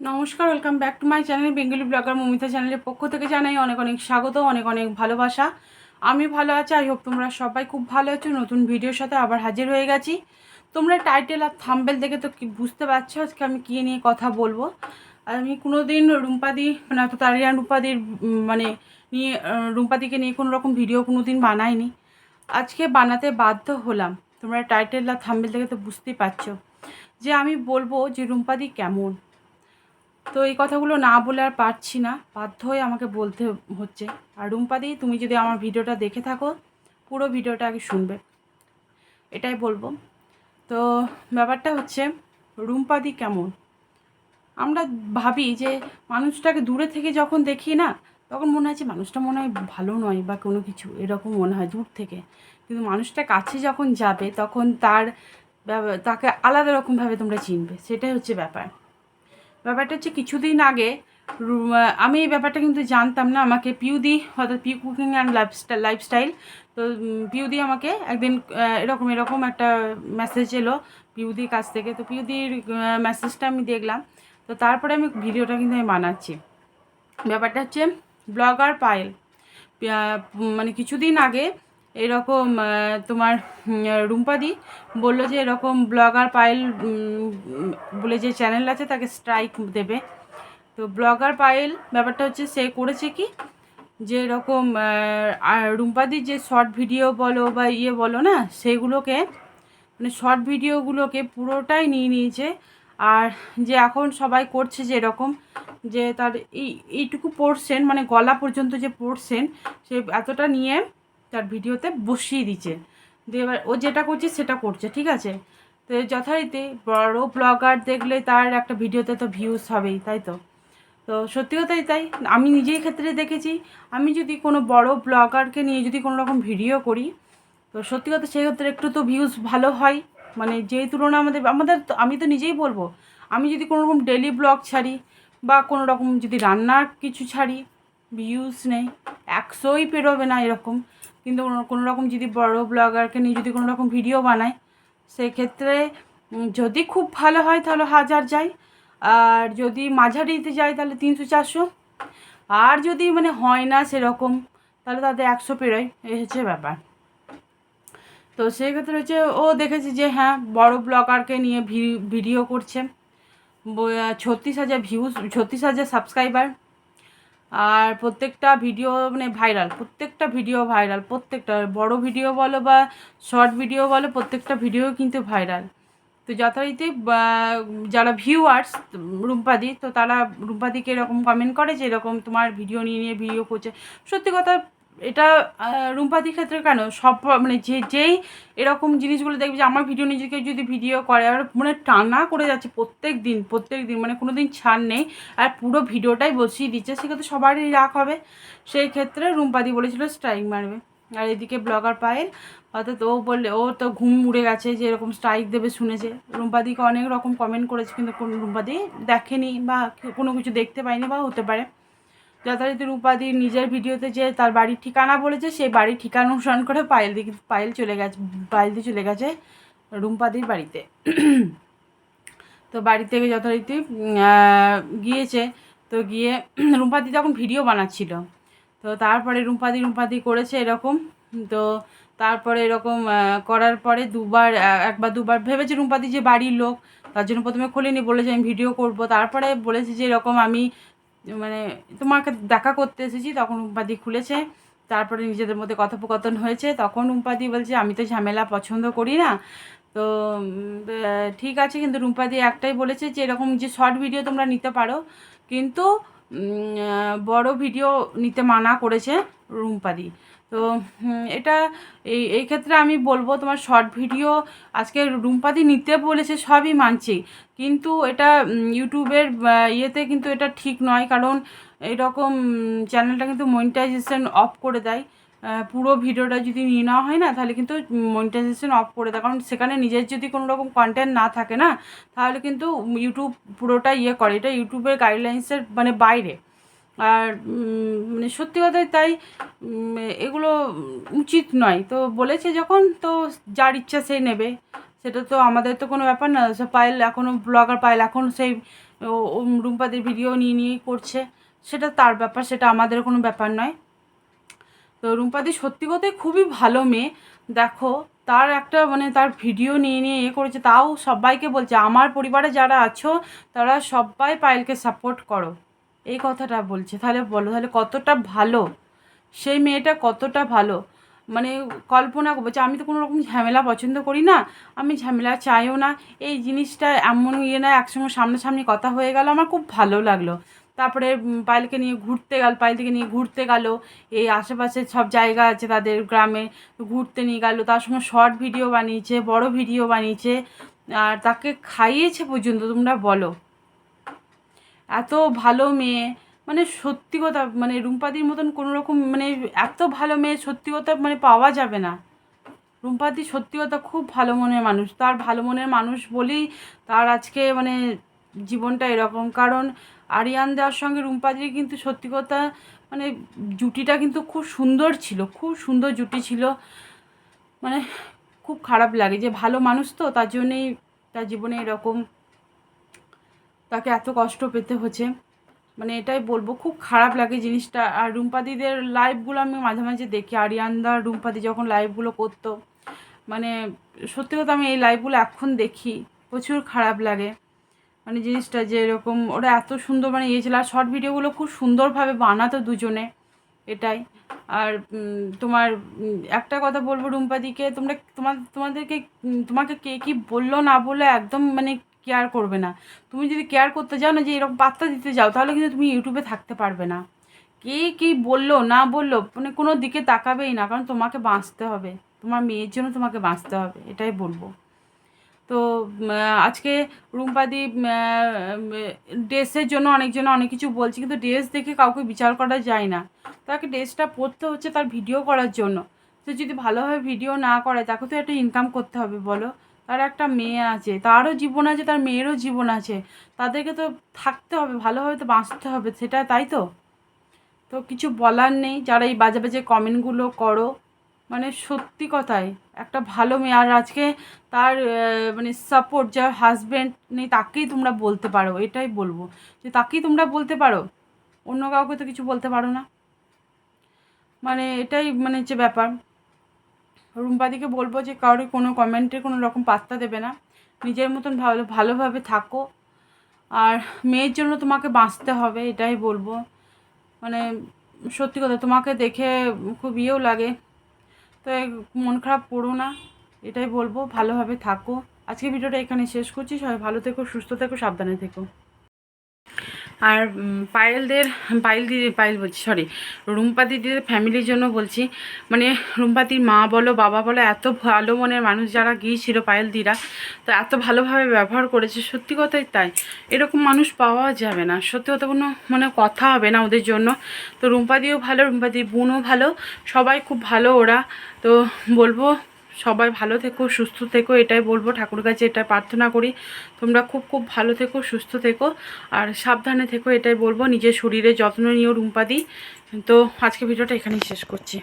নমস্কার welcome back to my channel Bengali blogger Mamita চ্যানেলের পক্ষ থেকে জানাই অনেক অনেক স্বাগত অনেক অনেক ভালোবাসা। আমি ভালো আছি আই হোপ তোমরা সবাই খুব ভালো আছো নতুন ভিডিওর সাথে আবার হাজির হয়ে গেছি। তোমরা টাইটেল আর থাম্বেল দেখে তো বুঝতে পারছ আজকে আমি কী নিয়ে কথা বলব? আমি কোনো দিন রুম্পাদি মানে আরিয়ান রূপাদির উম, মানে নিয়ে রুম্পাদিকে নিয়ে কোনো রকম ভিডিও কোনো দিন বানাইনি। আজকে বানাতে বাধ্য হলাম। তোমরা টাইটেল আর থাম্বেল দেখে তো বুঝতেই পারছ যে আমি বলব যে রুম্পাদি কেমন। তো এই কথাগুলো না বলে আর পারছি না। বাধ্য হয়ে আমাকে বলতে হচ্ছে। আর রুম্পাদি তুমি যদি আমার ভিডিওটা দেখে থাকো, পুরো ভিডিওটা আগে শুনবে। এটাই বলব। তো ব্যাপারটা হচ্ছে রুম্পাদি কেমন? আমরা ভাবি যে মানুষটাকে দূরে থেকে যখন দেখি না, তখন মনে হয় যে মানুষটা মনে হয় ভালো নয় বা কোনো কিছু, এরকম মনে হয় দূর থেকে। কিন্তু মানুষটা কাছে যখন যাবে, তখন তার তাকে আলাদা রকমভাবে তোমরা চিনবে। সেটাই হচ্ছে ব্যাপার। ব্যাপারটা হচ্ছে কিছুদিন আগে আমি এই ব্যাপারটা কিন্তু জানতাম না, আমাকে পিউদি অর্থাৎ Piu cooking and lifestyle lifestyle, তো পিউদি আমাকে একদিন এরকম এরকম একটা মেসেজ এলো পিউদির কাছ থেকে, তো পিউদির মেসেজটা আমি দেখলাম, তো তারপরে আমি ভিডিওটা কিন্তু আমি বানাচ্ছি। ব্যাপারটা হচ্ছে, ব্লগার পায়েল মানে কিছুদিন আগে এরকম তোমার রুম্পাদি বলল যে এরকম ব্লগার পায়েল বলে যে চ্যানেল আছে তাকে স্ট্রাইক দেবে। তো ব্লগার পায়েল, ব্যাপারটা হচ্ছে সে করেছে কি? যে এরকম রুম্পাদির যে শর্ট ভিডিও বলো বা ইয়ে বলো না, সেগুলোকে মানে শর্ট ভিডিওগুলোকে পুরোটাই নিয়ে নিয়েছে। আর যে এখন সবাই করছে যে এরকম, যে তার এই, এইটুকু পোর্শন মানে গলা পর্যন্ত যে পোর্শন সে এতটা নিয়ে তার ভিডিওতে বসিয়ে দিচ্ছে। দিয়ে এবার ও যেটা করছে সেটা করছে, ঠিক আছে? তো যথারীতি বড় ব্লগার দেখলে তার একটা ভিডিওতে তো ভিউজ হবেই, তাই তো? তো সত্যি কথাই তাই? আমি নিজেই ক্ষেত্রে দেখেছি, আমি যদি কোনো বড় ব্লগারকে নিয়ে যদি কোনো রকম ভিডিও করি, তো সত্যি কথা সেই ক্ষেত্রে একটু তো ভিউজ ভালো হয়। মানে যেই তুলনা আমাদের আমাদের আমি তো নিজেই বলব, আমি যদি কোনো রকম ডেলি ব্লগ ছাড়ি বা কোনো রকম যদি রান্নার কিছু ছাড়ি ভিউজ নেই, একশোই পেরোবে না এরকম। কিন্তু কোনো- রকম যদি বড় ব্লগারকে নিয়ে যদি কোনো রকম ভিডিও বানাই সেক্ষেত্রে যদি খুব ভালো হয় তাহলে হাজার যায়। আর যদি মাঝারিতে যায় তাহলে তিনশো, চারশো। আর যদি মানে হয় না সেরকম, তাহলে তাদের একশো পেরোয়। এই হচ্ছে ব্যাপার। তো সেক্ষেত্রে হচ্ছে ও দেখেছে যে হ্যাঁ বড় ব্লগারকে নিয়ে ভিডিও করছে। ছত্রিশ হাজার ভিউজ ছত্রিশ হাজার সাবস্ক্রাইবার আর প্রত্যেকটা ভিডিও মানে ভাইরাল প্রত্যেকটা ভিডিও ভাইরাল প্রত্যেকটা বড় ভিডিও বলো বা শর্ট ভিডিও বলো, প্রত্যেকটা ভিডিও কিন্তু ভাইরাল তো যথারীতি যারা ভিউয়ার্স রুম্পাদি, তো তারা রুম্পাদিকে এরকম কমেন্ট করে যে এরকম তোমার ভিডিও নিয়ে নিয়ে ভিডিও করছে। সত্যি কথা এটা আহ, রুম্পাদির ক্ষেত্রে কেন? সব মানে যে যেই এরকম জিনিসগুলো দেখবে যে আমার ভিডিও নিজেকে যদি ভিডিও করে আর মানে টানা করে যাচ্ছে প্রত্যেক দিন প্রত্যেক দিন মানে কোনো দিন ছাড় নেই আর পুরো ভিডিওটাই বসিয়ে দিচ্ছে সেক্ষেত্রে সবারই রাগ হবে। সেই ক্ষেত্রে রুম্পাদি বলেছিল স্ট্রাইক মারবে। আর এদিকে ব্লগার পায়েল অর্থাৎ ও বললে ও তো ঘুম উড়ে গেছে যে এরকম স্ট্রাইক দেবে শুনেছে। রুম্পাদিকে অনেক রকম কমেন্ট করেছে কিন্তু কোনো রুম্পাদি দেখেনি বা কোনো কিছু দেখতে পায়নি বা হতে পারে। যথারীতি রূপাদি নিজের ভিডিওতে যে তার বাড়ির ঠিকানা বলেছে, সেই বাড়ির ঠিকানা অনুসরণ করে পায়েল দিকে, পায়েল চলে গেছে, পায়েল দিয়ে চলে গেছে রুম্পাদির বাড়িতে। তো বাড়ি থেকে যথারীতি গিয়েছে। তো গিয়ে রুম্পাদি তখন ভিডিও বানাচ্ছিল। তো তারপরে রুম্পাদি রুম্পাদি করেছে এরকম। তো তারপরে এরকম করার পরে দুবার একবার, দুবার ভেবেছে রুম্পাদি যে বাড়ির লোক, তার জন্য প্রথমে খোলেনি, বলেছে আমি ভিডিও করব। তারপরে বলেছে যে এরকম আমি মানে তোমাকে দেখা করতে এসেছি, তখন উম্পাদি খুলেছে, তারপরে নিজেদের মধ্যে কথোপকথন হয়েছে, তখন উম্পাদি বলছে, আমি তো ঝামেলা পছন্দ করি না। তো ঠিক আছে, কিন্তু রুম্পাদি একটাই বলেছে যে, এরকম যে শর্ট ভিডিও তোমরা নিতে পারো। কিন্তু বড় ভিডিও নিতে মানা করেছে রুম্পাদি। তো এটা এই এই ক্ষেত্রে আমি বলব তোমার শর্ট ভিডিও আজকে রুম্পাদি নিতে বলেছে, সবই মানছি। কিন্তু এটা ইউটিউবের ইয়েতে কিন্তু এটা ঠিক নয়, কারণ এরকম চ্যানেলটা কিন্তু মনিটাইজেশন অফ করে দেয়। পুরো ভিডিওটা যদি নিয়ে নেওয়া হয় না, তাহলে কিন্তু মনিটাইজেশন অফ করে দেয়। কারণ সেখানে নিজের যদি কোনো রকম কন্টেন্ট না থাকে না, তাহলে কিন্তু ইউটিউব পুরোটা ইয়ে করে। এটা ইউটিউবের গাইডলাইন্সের মানে বাইরে। আর মানে সত্যি কথাই তাই এগুলো উচিত নয়। তো বলেছে যখন, তো যার ইচ্ছা সে নেবে। সেটা তো আমাদের তো কোনো ব্যাপার না। সে পায়েল এখনও ব্লগার পায়েল এখন সেই, ও ভিডিও নিয়ে নিয়েই করছে। সেটা তার ব্যাপার, সেটা আমাদের কোনো ব্যাপার নয়। তো রুম্পাদি সত্যি কথাই খুবই ভালো মেয়ে। দেখো, তার একটা মানে তার ভিডিও নিয়ে নিয়ে এ করেছে। তাও সবাইকে বলছে, আমার পরিবারে যারা আছো, তারা সবাই পায়েলকে সাপোর্ট করো। এই কথাটা বলছে। তাহলে বলো, তাহলে কতটা ভালো? সেই মেয়েটা কতটা ভালো? মানে কল্পনা করছে আমি তো কোনো রকম ঝামেলা পছন্দ করি না, আমি ঝামেলা চাইও না, এই জিনিসটা এমন ইয়ে না একসঙ্গে সামনাসামনি কথা হয়ে গেল, আমার খুব ভালো লাগল। তারপরে পায়েলকে নিয়ে ঘুরতে গেল পায়েলকে নিয়ে ঘুরতে গেল, এই আশেপাশে সব জায়গা আছে তাদের গ্রামে, ঘুরতে নিয়ে গেল, তার সঙ্গে শর্ট ভিডিও বানিয়েছে, বড় ভিডিও বানিয়েছে, আর তাকে খাইয়েছে পর্যন্ত, তোমরা বলো। এত ভালো মেয়ে মানে সত্যি কথা মানে রুম্পাদির মতন কোনো রকম মানে এত ভালো মেয়ে সত্যি কথা মানে পাওয়া যাবে না। রুম্পাদি সত্যি কথা খুব ভালো মনের মানুষ। তার ভালো মনের মানুষ বলেই তার আজকে মানে জীবনটা এরকম। কারণ আরিয়ান দেওয়ার সঙ্গে রুম্পাদির কিন্তু সত্যি কথা মানে জুটিটা কিন্তু খুব সুন্দর ছিল, খুব সুন্দর জুটি ছিল। মানে খুব খারাপ লাগে যে ভালো মানুষ তো, তার জন্যেই তার জীবনে এরকম তাকে এত কষ্ট পেতে হচ্ছে। মানে এটাই বলব, খুব খারাপ লাগে জিনিসটা। আর রুম্পাদিদের লাইভগুলো আমি মাঝে মাঝে দেখি। আরিয়ানদা, রুম্পাদি যখন লাইভগুলো করতো মানে সত্যি কথা আমি এই লাইভগুলো এখন দেখি, প্রচুর খারাপ লাগে। মানে জিনিসটা যে এরকম, ওরা এত সুন্দর মানে ইয়ে ছিল। আর শর্ট ভিডিওগুলো খুব সুন্দরভাবে বানাতো দুজনে, এটাই। আর তোমার একটা কথা বলব রুম্পাদিকে, তোমরা তোমার তোমাদেরকে, তোমাকে কে কি বলল না বলল একদম মানে কেয়ার করবে না। তুমি যদি কেয়ার করতে যাও না যে এরকম পাত্তা দিতে যাও, তাহলে কিন্তু তুমি ইউটিউবে থাকতে পারবে না। কে কি বলল, না বলল মানে কোনো দিকে তাকাবেই না, কারণ তোমাকে বাঁচতে হবে। তোমার মেয়ের জন্য তোমাকে বাঁচতে হবে, এটাই বলব। তো আজকে রুম্পাদি ড্রেসের জন্য অনেকজন অনেক কিছু বলছে, কিন্তু ড্রেস দেখে কাউকে বিচার করা যায় না। তাকে ড্রেসটা পরতে হচ্ছে তার ভিডিও করার জন্য। তো যদি ভালোভাবে ভিডিও না করে, তাকে তো একটা ইনকাম করতে হবে, বলো। তার একটা মেয়ে আছে, তারও জীবন আছে, তার মেয়েরও জীবন আছে। তাদেরকে তো থাকতে হবে, ভালোভাবে তো বাঁচতে হবে, সেটা তাই তো? তো কিছু বলার নেই, যারা এই বাজে বাজে কমেন্টগুলো করো মানে সত্যি কথাই একটা ভালো মেয়ে। আর আজকে তার মানে সাপোর্ট যার হাজব্যান্ড নেই, তাকেই তোমরা বলতে পারো, এটাই বলব। যে তাকেই তোমরা বলতে পারো, অন্য কাউকে তো কিছু বলতে পারো না। মানে এটাই মানে যে ব্যাপার। রুম্পাদিকে বলব যে কারোর কোনো কমেন্টে কোনো রকম পাত্তা দেবে না। নিজের মতন ভালো, ভালোভাবে থাকো। আর মেয়ের জন্য তোমাকে বাঁচতে হবে, এটাই বলব। মানে সত্যি কথা, তোমাকে দেখে খুব ইয়েও লাগে। তো মন খারাপ করো না, এটাই বলব। ভালোভাবে থাকো। আজকে ভিডিওটা এখানে শেষ করছি। সবাই ভালো থেকো, সুস্থ থেকো, সাবধানে থেকো। আর পায়েলদের, পায়েল দিদি পায়েল বলছি সরি রুম্পা দিদিদের ফ্যামিলির জন্য বলছি মানে রুম্পাদির মা বলো, বাবা বলো, এত ভালো মনের মানুষ যারা গিয়েছিল পায়েল দিরা, তো এত ভালোভাবে ব্যবহার করেছে, সত্যি কথাই তাই। এরকম মানুষ পাওয়া যাবে না, সত্যি কথা কোনো মানে কথা হবে না ওদের জন্য। তো রুম্পাদিও ভালো রুম্পাদির বোনও ভালো, সবাই খুব ভালো ওরা। তো বলব সবাই ভালো থেকো, সুস্থ থেকো, এটাই বলব। ঠাকুর কাছে এটাই প্রার্থনা করি, তোমরা খুব খুব ভালো থেকো, সুস্থ থেকো, আর সাবধানে থেকো, এটাই বলব। নিজের শরীরে যত্ন নিও রুম্পাদি তো আজকে ভিডিওটা এখানেই শেষ করছি।